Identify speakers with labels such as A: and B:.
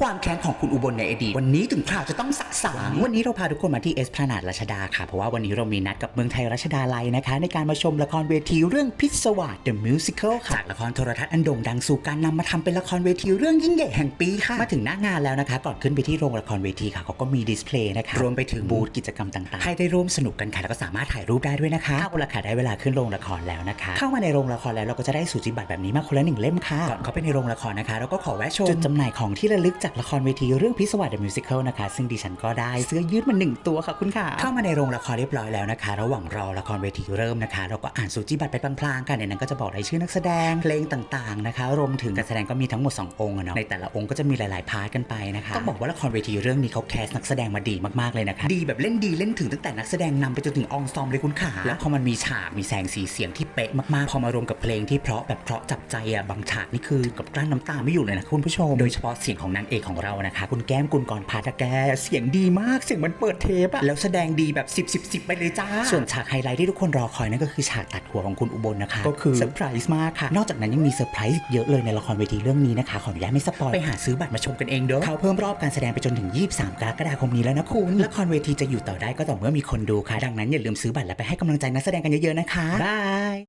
A: ความแค้นของคุณอุบลในอดีตวันนี้ถึงคราวจะต้องสะสาง วันนี้เราพาทุกคนมาที่เอสพลานาดรัชดาค่ะ เพราะว่าวันนี้เรามีนัดกับเมืองไทยรัชดาลัยนะคะ ในการมาชมละครเวทีเรื่องพิศวาส The Musical ค่ะ จากละครโทรทัศน์อันโด่งดังสู่การนำมาทำเป็นละครเวทีเรื่องยิ่งใหญ่แห่งปีค่ะ มาถึงหน้างานแล้วนะคะ ก่อนขึ้นไปที่โรงละครเวทีค่ะเขาก็มีดิสเพลย์นะคะรวมไปถึงบูธกิจกรรมต่างๆให้ได้ร่วมสนุกกันค่ะแล้วก็สามารถถ่ายรูปได้ด้วยนะคะเอาละค่ะได้เวลาขึ้นโรงละครแล้วนะคะ เข้ามาในโรงละครแล้วเราก็จะได้สูจิบัตรแบบนี้มาคนละหนึ่งเล่มค่ะก่อนเข้าไปในโรงละครนะคะเราก็ขอแวะชมจุดจำหน่ายของที่ระลึกจากละครเวทีเรื่องพิศวาส The Musical นะคะ ซึ่งดิฉันก็ได้เสื้อยืดมาหนึ่งตัวค่ะคุณค่ะ เข้ามาในโรงละครเรียบร้อยแล้วนะคะ ระหว่างรอละครเวทีเริ่มนะคะ เราก็อ่านสูจิบัตรไปพลางๆกันในนั้นก็จะบอกรายชื่อนักแสดงเพลงต่างๆนะคะ รวมถึงการแสดงก็มีทั้งหมด 2 องค์เนาะในแต่ละองค์ก็จะมีหลายๆพาร์ทกันไปนะคะต้องบอกว่าละครเวทีเรื่องนี้เขาแคสนักแสดงมาดีมากๆเลยนะคะดีแบบเล่นดีเล่นถึงตั้งแต่นักแสดงนำไปจนถึงองซอมเลยคุณขาแล้วพอมันมีฉากมีแสงสีเสียงที่เป๊ะมากๆพอมารวมกับเพลงที่เพราะแบบเพราะจับใจอะบางฉากนี่คือกับกลั้นน้ำตาไม่อยู่เลยนะคุณผู้ชมโดยเฉพาะเสียงของนางเอกของเรานะคะ คุณแก้มกุลกรพัฒน์อะแก เสียงดีมากเสียงเหมันเปิดเทปอะแล้วแสดงดีแบบ 10 10 10 ไปเลยจ้า ส่วนฉากไฮไลท์ที่ทุกคนรอคอยนั่นก็คือฉากตัดหัวของคุณอุบลนะคะ ก็คือเซอร์ไพรส์มากค่ะ นอกจากนั้นยังมีเซอร์ไพรส์อีกเยอะเลยในละครเวทีเรื่องนี้นะคะ ขออนุญาตไม่สปอยไปหาซื้อบัตรมาชมกันเองเด้อเขาเพิ่มรอบการแสดงไปจนถึง 23 กรกฎาคมนี้แล้วนะคุณละครเวทีจะอยู่ต่อได้ก็ต่อเมื่อมีคนดูค่ะ ดังนั้นอย่าลืมซื้อบัตรและไปให้กำลังใจนักแสดงกันเยอะๆนะคะบาย